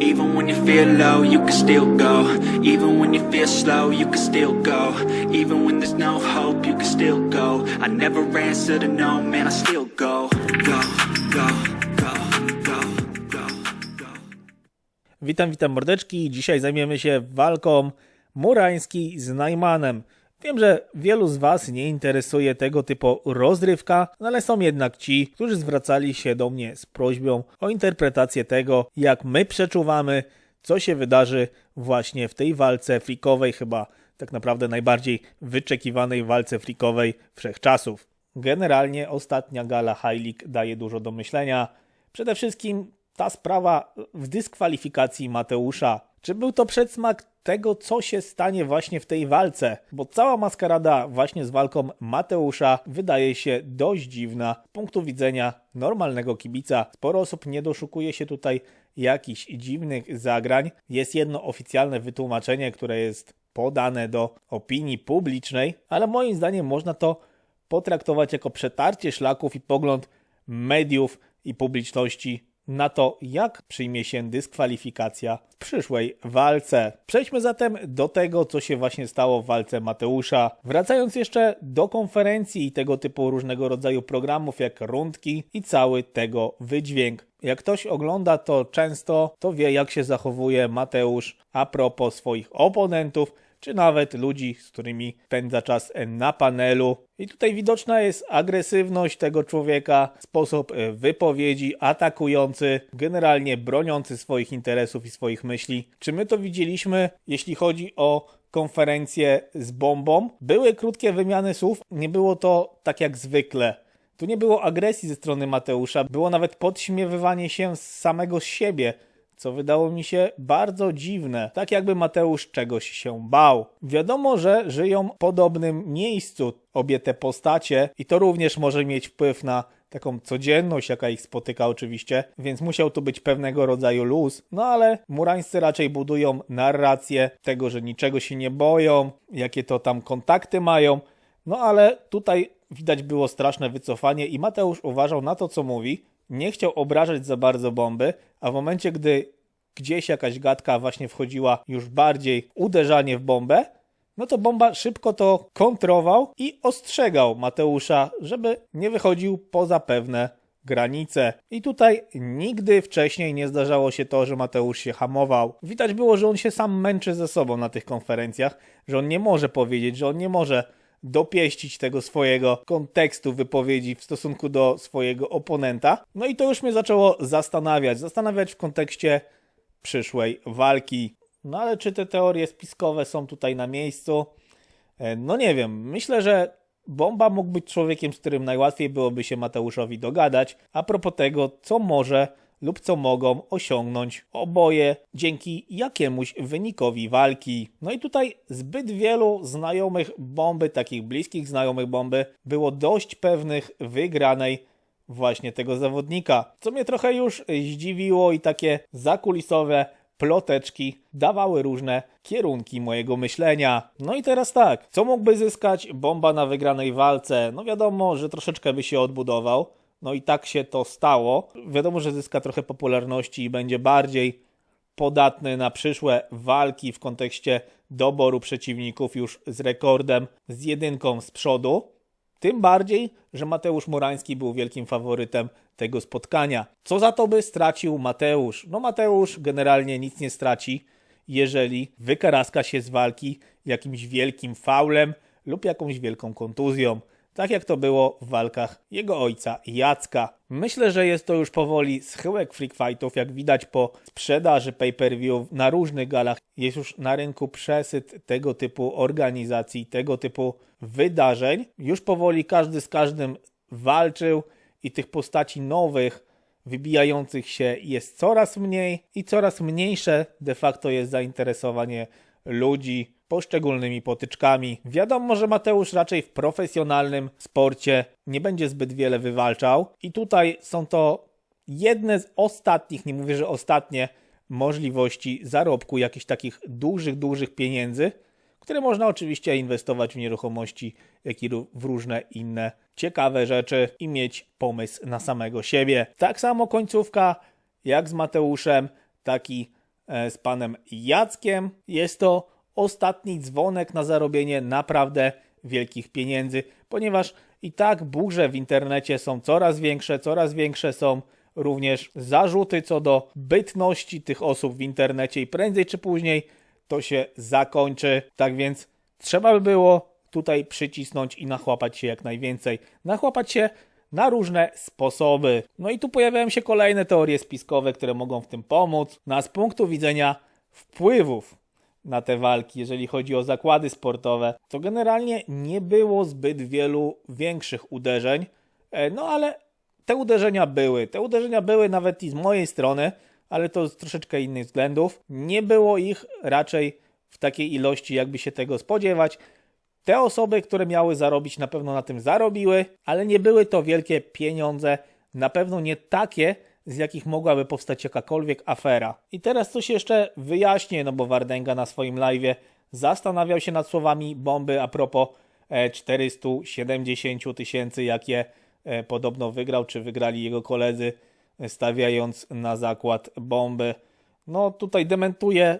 Even when you feel low, you can still go. Even when you feel slow, you can still go. Even when there's no hope, you can still go. I never answer to no, man, I still go. Go, go. Witam, witam mordeczki. Dzisiaj zajmiemy się walką Murański z Najmanem. Wiem, że wielu z Was nie interesuje tego typu rozrywka, no ale są jednak ci, którzy zwracali się do mnie z prośbą o interpretację tego, jak my przeczuwamy, co się wydarzy właśnie w tej walce frikowej, chyba tak naprawdę najbardziej wyczekiwanej walce frikowej wszechczasów. Generalnie ostatnia gala High daje dużo do myślenia. Przede wszystkim ta sprawa w dyskwalifikacji Mateusza. Czy był to przedsmak tego, co się stanie właśnie w tej walce? Bo cała maskarada właśnie z walką Mateusza wydaje się dość dziwna z punktu widzenia normalnego kibica. Sporo osób nie doszukuje się tutaj jakichś dziwnych zagrań. Jest jedno oficjalne wytłumaczenie, które jest podane do opinii publicznej, ale moim zdaniem można to potraktować jako przetarcie szlaków i pogląd mediów i publiczności na to, jak przyjmie się dyskwalifikacja w przyszłej walce. Przejdźmy zatem do tego, co się właśnie stało w walce Mateusza. Wracając jeszcze do konferencji i tego typu różnego rodzaju programów, jak rundki i cały tego wydźwięk. Jak ktoś ogląda to często, to wie, jak się zachowuje Mateusz a propos swoich oponentów czy nawet ludzi, z którymi spędza czas na panelu. I tutaj widoczna jest agresywność tego człowieka, sposób e, wypowiedzi, atakujący, generalnie broniący swoich interesów i swoich myśli. Czy my to widzieliśmy, jeśli chodzi o konferencję z bombą? Były krótkie wymiany słów, nie było to tak jak zwykle. Tu nie było agresji ze strony Mateusza, było nawet podśmiewywanie się z samego siebie co wydało mi się bardzo dziwne, tak jakby Mateusz czegoś się bał. Wiadomo, że żyją w podobnym miejscu obie te postacie i to również może mieć wpływ na taką codzienność, jaka ich spotyka oczywiście, więc musiał tu być pewnego rodzaju luz. No ale murańscy raczej budują narrację tego, że niczego się nie boją, jakie to tam kontakty mają. No ale tutaj widać było straszne wycofanie i Mateusz uważał na to, co mówi, nie chciał obrażać za bardzo bomby, a w momencie, gdy gdzieś jakaś gadka właśnie wchodziła już bardziej uderzanie w bombę, no to bomba szybko to kontrował i ostrzegał Mateusza, żeby nie wychodził poza pewne granice. I tutaj nigdy wcześniej nie zdarzało się to, że Mateusz się hamował. Widać było, że on się sam męczy ze sobą na tych konferencjach, że on nie może powiedzieć, że on nie może dopieścić tego swojego kontekstu wypowiedzi w stosunku do swojego oponenta. No i to już mnie zaczęło zastanawiać. Zastanawiać w kontekście przyszłej walki. No ale czy te teorie spiskowe są tutaj na miejscu? E, no nie wiem. Myślę, że Bomba mógł być człowiekiem, z którym najłatwiej byłoby się Mateuszowi dogadać, a propos tego, co może lub co mogą osiągnąć oboje dzięki jakiemuś wynikowi walki. No i tutaj zbyt wielu znajomych bomby, takich bliskich znajomych bomby, było dość pewnych wygranej właśnie tego zawodnika. Co mnie trochę już zdziwiło i takie zakulisowe ploteczki dawały różne kierunki mojego myślenia. No i teraz tak, co mógłby zyskać bomba na wygranej walce? No wiadomo, że troszeczkę by się odbudował. No i tak się to stało. Wiadomo, że zyska trochę popularności i będzie bardziej podatny na przyszłe walki w kontekście doboru przeciwników już z rekordem, z jedynką z przodu. Tym bardziej, że Mateusz Murański był wielkim faworytem tego spotkania. Co za to by stracił Mateusz? No Mateusz generalnie nic nie straci, jeżeli wykaraska się z walki jakimś wielkim faulem lub jakąś wielką kontuzją tak jak to było w walkach jego ojca Jacka. Myślę, że jest to już powoli schyłek freak fightów, jak widać po sprzedaży pay-per-view na różnych galach. Jest już na rynku przesyt tego typu organizacji, tego typu wydarzeń. Już powoli każdy z każdym walczył i tych postaci nowych wybijających się jest coraz mniej i coraz mniejsze de facto jest zainteresowanie ludzi poszczególnymi potyczkami. Wiadomo, że Mateusz raczej w profesjonalnym sporcie nie będzie zbyt wiele wywalczał i tutaj są to jedne z ostatnich, nie mówię, że ostatnie, możliwości zarobku jakichś takich dużych, dużych pieniędzy, które można oczywiście inwestować w nieruchomości, jak i w różne inne ciekawe rzeczy i mieć pomysł na samego siebie. Tak samo końcówka jak z Mateuszem, taki z panem Jackiem. Jest to ostatni dzwonek na zarobienie naprawdę wielkich pieniędzy, ponieważ i tak burze w internecie są coraz większe, coraz większe są również zarzuty co do bytności tych osób w internecie i prędzej czy później to się zakończy. Tak więc trzeba by było tutaj przycisnąć i nachłapać się jak najwięcej. Nachłapać się na różne sposoby. No i tu pojawiają się kolejne teorie spiskowe, które mogą w tym pomóc. No a z punktu widzenia wpływów na te walki, jeżeli chodzi o zakłady sportowe, to generalnie nie było zbyt wielu większych uderzeń. E, No ale te uderzenia były. Te uderzenia były nawet i z mojej strony, ale to z troszeczkę innych względów. Nie było ich raczej w takiej ilości, jakby się tego spodziewać. Te osoby, które miały zarobić, na pewno na tym zarobiły, ale nie były to wielkie pieniądze, na pewno nie takie, z jakich mogłaby powstać jakakolwiek afera. I teraz coś jeszcze wyjaśnię, no bo Wardenga na swoim live zastanawiał się nad słowami bomby a propos e, 470 tysięcy, jakie e, podobno wygrał, czy wygrali jego koledzy, e, stawiając na zakład bomby. No tutaj dementuję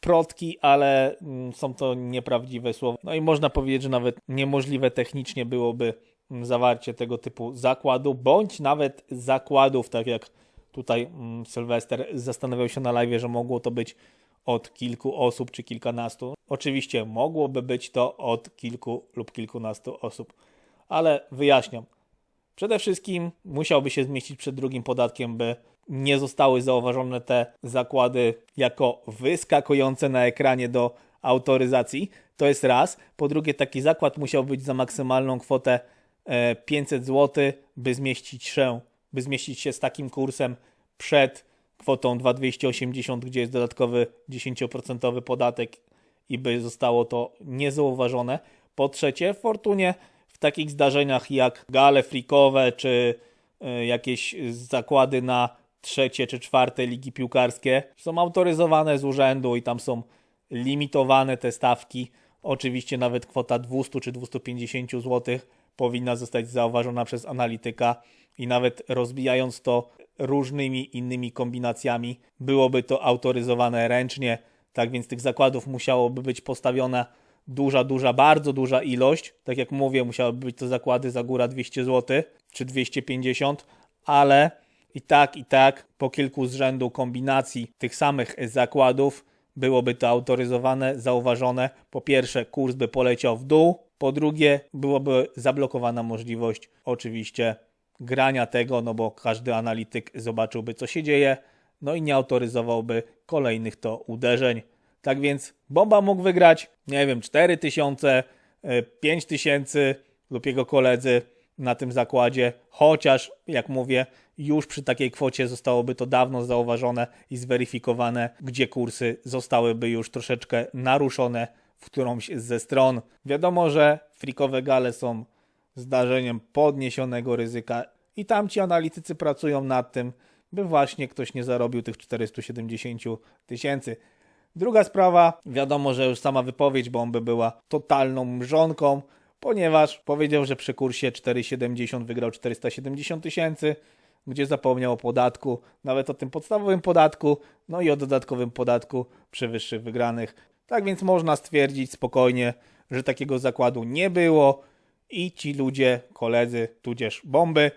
protki, ale mm, są to nieprawdziwe słowa. No i można powiedzieć, że nawet niemożliwe technicznie byłoby mm, zawarcie tego typu zakładu, bądź nawet zakładów, tak jak tutaj mm, Sylwester zastanawiał się na live, że mogło to być od kilku osób czy kilkunastu. Oczywiście mogłoby być to od kilku lub kilkunastu osób, ale wyjaśniam. Przede wszystkim musiałby się zmieścić przed drugim podatkiem, by nie zostały zauważone te zakłady jako wyskakujące na ekranie do autoryzacji. To jest raz. Po drugie, taki zakład musiał być za maksymalną kwotę e, 500 zł, by zmieścić się, by zmieścić się z takim kursem przed kwotą 2280, gdzie jest dodatkowy 10% podatek i by zostało to niezauważone. Po trzecie, w Fortunie w takich zdarzeniach jak gale frikowe czy y, jakieś zakłady na trzecie czy czwarte ligi piłkarskie są autoryzowane z urzędu i tam są limitowane te stawki. Oczywiście nawet kwota 200 czy 250 zł powinna zostać zauważona przez analityka i nawet rozbijając to różnymi innymi kombinacjami byłoby to autoryzowane ręcznie. Tak więc tych zakładów musiałoby być postawiona duża, duża, bardzo duża ilość. Tak jak mówię, musiałyby być to zakłady za góra 200 zł czy 250, ale i tak, i tak po kilku z rzędu kombinacji tych samych zakładów byłoby to autoryzowane, zauważone. Po pierwsze, kurs by poleciał w dół, po drugie, byłoby zablokowana możliwość oczywiście grania tego, no bo każdy analityk zobaczyłby, co się dzieje, no i nie autoryzowałby kolejnych to uderzeń. Tak więc Bomba mógł wygrać, nie wiem, 4000, e, 5000 lub jego koledzy na tym zakładzie, chociaż, jak mówię, już przy takiej kwocie zostałoby to dawno zauważone i zweryfikowane, gdzie kursy zostałyby już troszeczkę naruszone w którąś ze stron. Wiadomo, że frikowe gale są zdarzeniem podniesionego ryzyka i tam ci analitycy pracują nad tym, by właśnie ktoś nie zarobił tych 470 tysięcy. Druga sprawa, wiadomo, że już sama wypowiedź bomby była totalną mrzonką, ponieważ powiedział, że przy kursie 4,70 wygrał 470 tysięcy, gdzie zapomniał o podatku, nawet o tym podstawowym podatku, no i o dodatkowym podatku przy wyższych wygranych. Tak więc można stwierdzić spokojnie, że takiego zakładu nie było i ci ludzie, koledzy, tudzież bomby,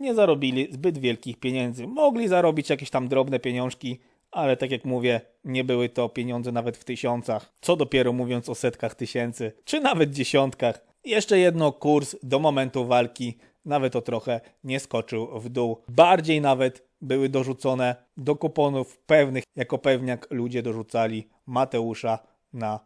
nie zarobili zbyt wielkich pieniędzy. Mogli zarobić jakieś tam drobne pieniążki, ale tak jak mówię, nie były to pieniądze nawet w tysiącach. Co dopiero mówiąc o setkach tysięcy, czy nawet dziesiątkach. Jeszcze jedno, kurs do momentu walki nawet o trochę nie skoczył w dół. Bardziej nawet były dorzucone do kuponów pewnych, jako pewniak ludzie dorzucali Mateusza na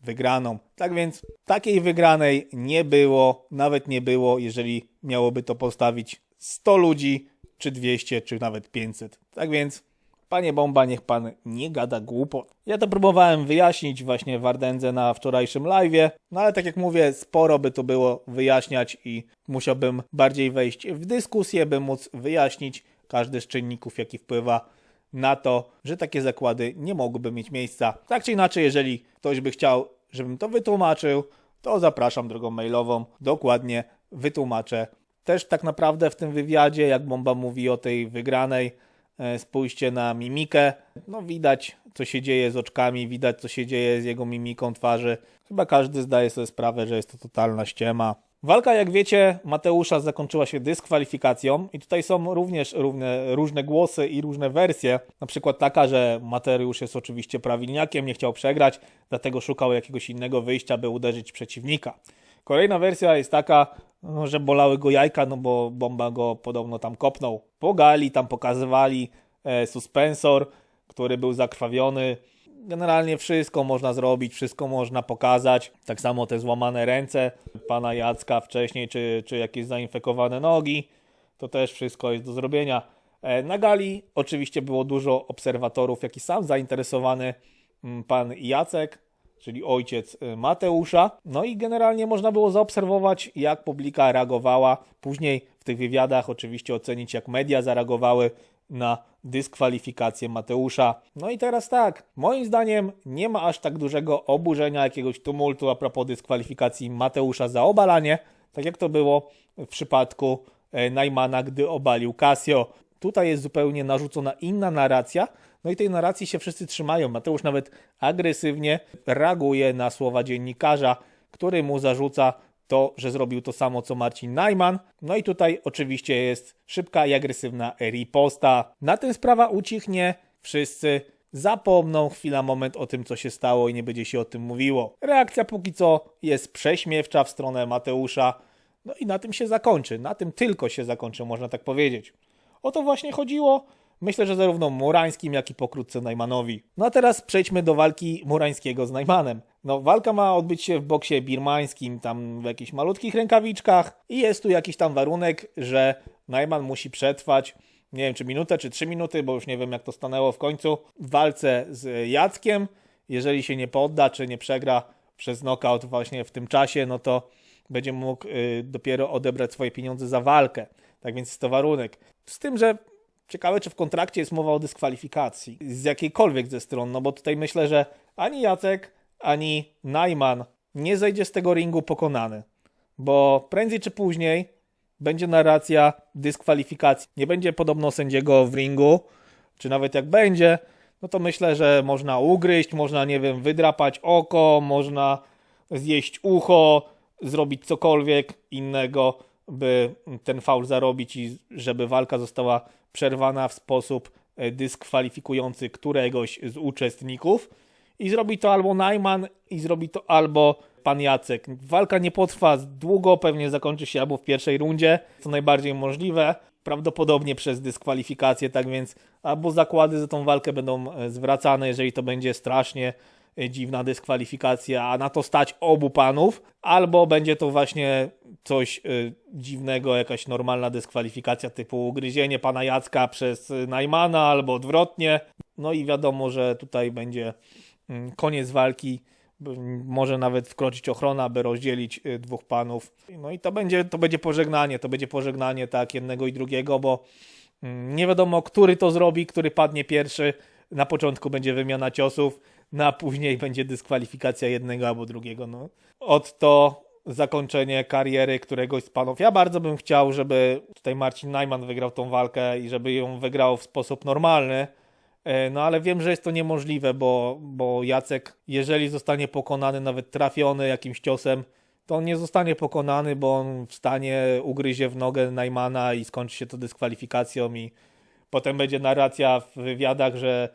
wygraną. Tak więc takiej wygranej nie było, nawet nie było, jeżeli miałoby to postawić 100 ludzi, czy 200, czy nawet 500. Tak więc, panie Bomba, niech pan nie gada głupot. Ja to próbowałem wyjaśnić właśnie w Ardendze na wczorajszym live'ie, no ale tak jak mówię, sporo by to było wyjaśniać i musiałbym bardziej wejść w dyskusję, by móc wyjaśnić każdy z czynników, jaki wpływa na to, że takie zakłady nie mogłyby mieć miejsca. Tak czy inaczej, jeżeli ktoś by chciał, żebym to wytłumaczył, to zapraszam drogą mailową. Dokładnie wytłumaczę. Też tak naprawdę w tym wywiadzie, jak Bomba mówi o tej wygranej, Spójrzcie na mimikę. No widać, co się dzieje z oczkami, widać, co się dzieje z jego mimiką twarzy. Chyba każdy zdaje sobie sprawę, że jest to totalna ściema. Walka, jak wiecie, Mateusza zakończyła się dyskwalifikacją i tutaj są również równe, różne głosy i różne wersje. Na przykład taka, że Mateusz jest oczywiście prawilniakiem, nie chciał przegrać, dlatego szukał jakiegoś innego wyjścia, by uderzyć przeciwnika. Kolejna wersja jest taka, że bolały go jajka, no bo bomba go podobno tam kopnął. Po gali tam pokazywali e, suspensor, który był zakrwawiony. Generalnie wszystko można zrobić, wszystko można pokazać. Tak samo te złamane ręce pana Jacka wcześniej, czy, czy jakieś zainfekowane nogi. To też wszystko jest do zrobienia. E, Na gali oczywiście było dużo obserwatorów, jak i sam zainteresowany mm, pan Jacek, czyli ojciec y, Mateusza. No i generalnie można było zaobserwować, jak publika reagowała. Później w tych wywiadach oczywiście ocenić, jak media zareagowały na dyskwalifikację Mateusza. No i teraz tak, moim zdaniem nie ma aż tak dużego oburzenia, jakiegoś tumultu a propos dyskwalifikacji Mateusza za obalanie, tak jak to było w przypadku e, Najmana, gdy obalił Casio. Tutaj jest zupełnie narzucona inna narracja, no i tej narracji się wszyscy trzymają. Mateusz nawet agresywnie reaguje na słowa dziennikarza, który mu zarzuca to, że zrobił to samo co Marcin Najman. No i tutaj oczywiście jest szybka i agresywna riposta. Na tym sprawa ucichnie, wszyscy zapomną chwila, moment o tym, co się stało i nie będzie się o tym mówiło. Reakcja póki co jest prześmiewcza w stronę Mateusza. No i na tym się zakończy. Na tym tylko się zakończy, można tak powiedzieć. O to właśnie chodziło. Myślę, że zarówno Murańskim, jak i pokrótce Najmanowi. No a teraz przejdźmy do walki Murańskiego z Najmanem. No, walka ma odbyć się w boksie birmańskim, tam w jakichś malutkich rękawiczkach i jest tu jakiś tam warunek, że Najman musi przetrwać, nie wiem czy minutę, czy trzy minuty, bo już nie wiem jak to stanęło w końcu, w walce z Jackiem. Jeżeli się nie podda, czy nie przegra przez knockout właśnie w tym czasie, no to będzie mógł y, dopiero odebrać swoje pieniądze za walkę. Tak więc jest to warunek. Z tym, że ciekawe, czy w kontrakcie jest mowa o dyskwalifikacji z jakiejkolwiek ze stron, no bo tutaj myślę, że ani Jacek, ani Najman nie zejdzie z tego ringu pokonany, bo prędzej czy później będzie narracja dyskwalifikacji. Nie będzie podobno sędziego w ringu, czy nawet jak będzie, no to myślę, że można ugryźć, można, nie wiem, wydrapać oko, można zjeść ucho, zrobić cokolwiek innego, by ten faul zarobić i żeby walka została przerwana w sposób e, dyskwalifikujący któregoś z uczestników. I zrobi to albo Najman, i zrobi to albo pan Jacek. Walka nie potrwa długo, pewnie zakończy się albo w pierwszej rundzie, co najbardziej możliwe, prawdopodobnie przez dyskwalifikację, tak więc albo zakłady za tą walkę będą e, zwracane, jeżeli to będzie strasznie dziwna dyskwalifikacja, a na to stać obu panów, albo będzie to właśnie coś y, dziwnego, jakaś normalna dyskwalifikacja typu ugryzienie pana Jacka przez y, Najmana albo odwrotnie. No i wiadomo, że tutaj będzie mm, koniec walki. Może nawet wkroczyć ochrona, by rozdzielić y, dwóch panów. No i to będzie, to będzie pożegnanie, to będzie pożegnanie tak jednego i drugiego, bo mm, nie wiadomo, który to zrobi, który padnie pierwszy. Na początku będzie wymiana ciosów, no a później będzie dyskwalifikacja jednego albo drugiego. No. Od to zakończenie kariery któregoś z panów. Ja bardzo bym chciał, żeby tutaj Marcin Najman wygrał tą walkę i żeby ją wygrał w sposób normalny. E, No ale wiem, że jest to niemożliwe, bo, bo Jacek, jeżeli zostanie pokonany, nawet trafiony jakimś ciosem, to on nie zostanie pokonany, bo on wstanie, ugryzie w nogę Najmana i skończy się to dyskwalifikacją i potem będzie narracja w wywiadach, że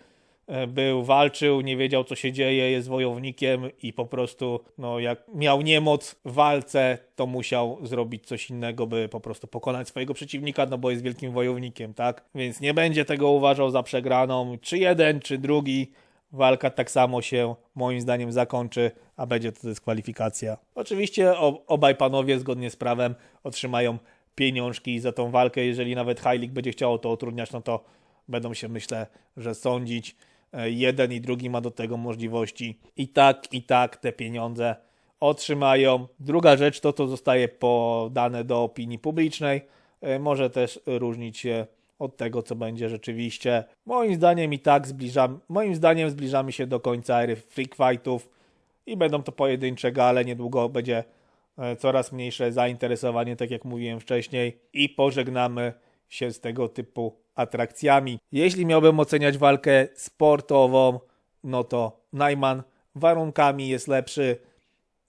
był, walczył, nie wiedział co się dzieje, jest wojownikiem i po prostu, no jak miał niemoc w walce, to musiał zrobić coś innego, by po prostu pokonać swojego przeciwnika, no bo jest wielkim wojownikiem, tak? Więc nie będzie tego uważał za przegraną, czy jeden, czy drugi. Walka tak samo się moim zdaniem zakończy, a będzie to dyskwalifikacja. Oczywiście obaj panowie zgodnie z prawem otrzymają pieniążki za tą walkę. Jeżeli nawet Heilig będzie chciało to utrudniać, no to będą się myślę, że sądzić. E, Jeden i drugi ma do tego możliwości. I tak, i tak te pieniądze otrzymają. Druga rzecz to to zostaje podane do opinii publicznej. E, Może też różnić się od tego, co będzie rzeczywiście. Moim zdaniem i tak zbliżam, moim zdaniem zbliżamy się do końca ery freak fightów i będą to pojedyncze gale. Niedługo będzie e, coraz mniejsze zainteresowanie, tak jak mówiłem wcześniej, i pożegnamy się z tego typu atrakcjami. Jeśli miałbym oceniać walkę sportową, no to Najman warunkami jest lepszy.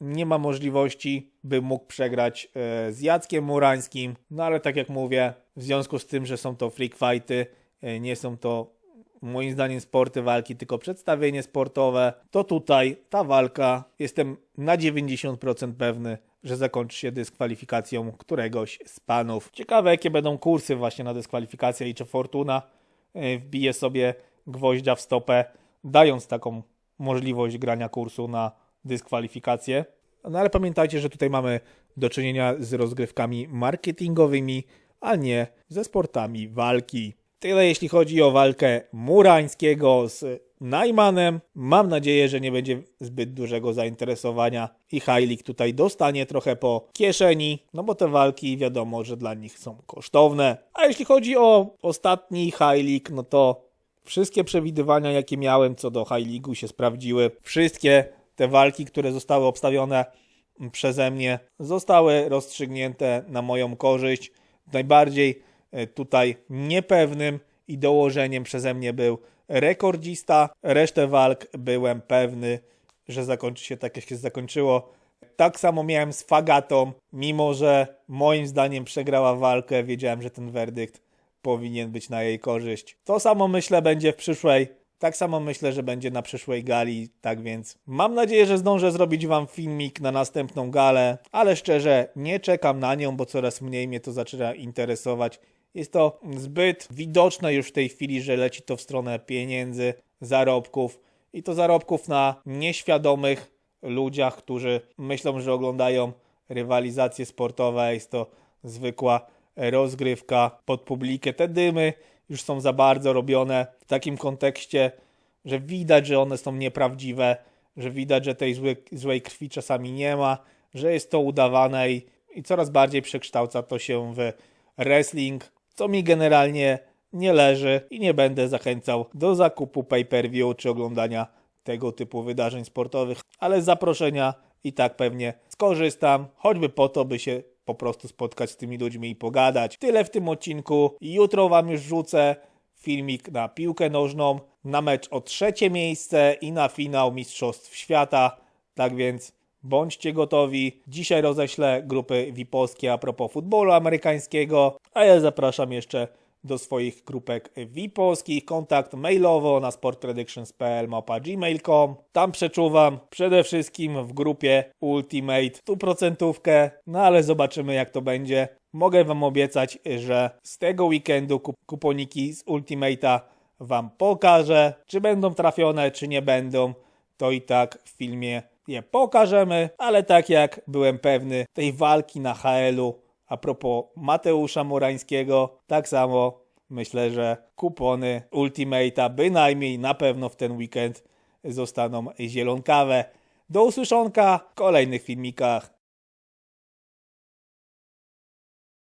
Nie ma możliwości, by mógł przegrać e, z Jackiem Murańskim. No ale tak jak mówię, w związku z tym, że są to freak fighty, e, nie są to moim zdaniem sporty walki, tylko przedstawienie sportowe, to tutaj ta walka jestem na 90% pewny, że zakończy się dyskwalifikacją któregoś z panów. Ciekawe, jakie będą kursy właśnie na dyskwalifikację i czy Fortuna e, wbije sobie gwoździa w stopę, dając taką możliwość grania kursu na dyskwalifikację. No ale pamiętajcie, że tutaj mamy do czynienia z rozgrywkami marketingowymi, a nie ze sportami walki. Tyle jeśli chodzi o walkę Murańskiego z Najmanem. Mam nadzieję, że nie będzie zbyt dużego zainteresowania i Heilig tutaj dostanie trochę po kieszeni, no bo te walki wiadomo, że dla nich są kosztowne. A jeśli chodzi o ostatni Heilig, no to wszystkie przewidywania, jakie miałem co do Heiligu się sprawdziły. Wszystkie te walki, które zostały obstawione przeze mnie, zostały rozstrzygnięte na moją korzyść. Najbardziej e, tutaj niepewnym i dołożeniem przeze mnie był rekordzista. Resztę walk byłem pewny, że zakończy się tak, jak się zakończyło. Tak samo miałem z Fagatą, mimo że moim zdaniem przegrała walkę, wiedziałem, że ten werdykt powinien być na jej korzyść. To samo myślę będzie w przyszłej. Tak samo myślę, że będzie na przyszłej gali, tak więc mam nadzieję, że zdążę zrobić wam filmik na następną galę, ale szczerze nie czekam na nią, bo coraz mniej mnie to zaczyna interesować. Jest to zbyt widoczne już w tej chwili, że leci to w stronę pieniędzy, zarobków i to zarobków na nieświadomych ludziach, którzy myślą, że oglądają rywalizacje sportowe. Jest to zwykła rozgrywka pod publikę. Te dymy już są za bardzo robione w takim kontekście, że widać, że one są nieprawdziwe, że widać, że tej złej, złej krwi czasami nie ma, że jest to udawane i, i coraz bardziej przekształca to się w wrestling, co mi generalnie nie leży i nie będę zachęcał do zakupu pay-per-view czy oglądania tego typu wydarzeń sportowych, ale z zaproszenia i tak pewnie skorzystam, choćby po to, by się po prostu spotkać z tymi ludźmi i pogadać. Tyle w tym odcinku. Jutro Wam już rzucę filmik na piłkę nożną, na mecz o trzecie miejsce i na finał Mistrzostw Świata. Tak więc bądźcie gotowi. Dzisiaj roześlę grupy VIP-owskie a propos futbolu amerykańskiego, a ja zapraszam jeszcze do swoich grupek VIP-owskich. Kontakt mailowo na sportpredictions.pl mapa gmail.com. Tam przeczuwam przede wszystkim w grupie Ultimate tu procentówkę, no ale zobaczymy jak to będzie. Mogę Wam obiecać, że z tego weekendu kup- kuponiki z Ultimate'a Wam pokażę. Czy będą trafione, czy nie będą, to i tak w filmie je pokażemy, ale tak jak byłem pewny tej walki na HL-u a propos Mateusza Murańskiego, tak samo myślę, że kupony Ultimate'a bynajmniej na pewno w ten weekend zostaną zielonkawe. Do usłyszonka w kolejnych filmikach.